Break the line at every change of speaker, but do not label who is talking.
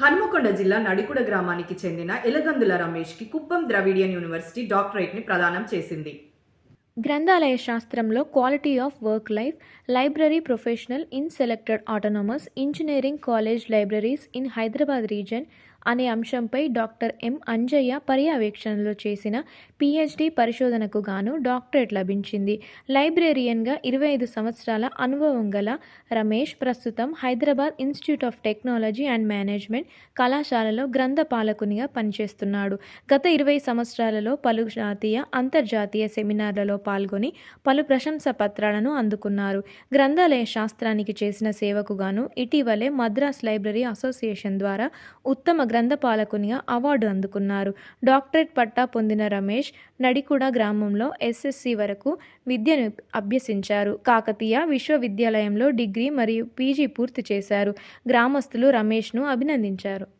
హనుమకొండ జిల్లా నడికుడ గ్రామానికి చెందిన ఎలగందుల రమేష్కి కుప్పం ద్రవిడియన్ యూనివర్సిటీ డాక్టరేట్ని ప్రదానం చేసింది.
గ్రంథాలయ శాస్త్రంలో quality of work life library professional in selected autonomous engineering college libraries in Hyderabad region అనే అంశంపై డాక్టర్ ఎం అంజయ్య పర్యవేక్షణలో చేసిన పిహెచ్డి పరిశోధనకు గాను డాక్టరేట్ లభించింది. లైబ్రేరియన్గా ఇరవై ఐదు సంవత్సరాల అనుభవం గల రమేష్ ప్రస్తుతం Hyderabad institute of technology and management కళాశాలలో గ్రంథ పాలకునిగా పనిచేస్తున్నాడు. గత ఇరవై సంవత్సరాలలో పలు జాతీయ అంతర్జాతీయ సెమినార్లలో పాల్గొని పలు ప్రశంస పత్రాలను అందుకున్నారు. గ్రంథాలయ శాస్త్రానికి చేసిన సేవకు గాను ఇటీవలే మద్రాస్ లైబ్రరీ అసోసియేషన్ ద్వారా ఉత్తమ గ్రంథపాలకునిగా అవార్డు అందుకున్నారు. డాక్టరేట్ పట్టా పొందిన రమేష్ నడికుడ గ్రామంలో ఎస్ఎస్సి వరకు విద్యను అభ్యసించారు. కాకతీయ విశ్వవిద్యాలయంలో డిగ్రీ మరియు పీజీ పూర్తి చేశారు. గ్రామస్తులు రమేష్ను అభినందించారు.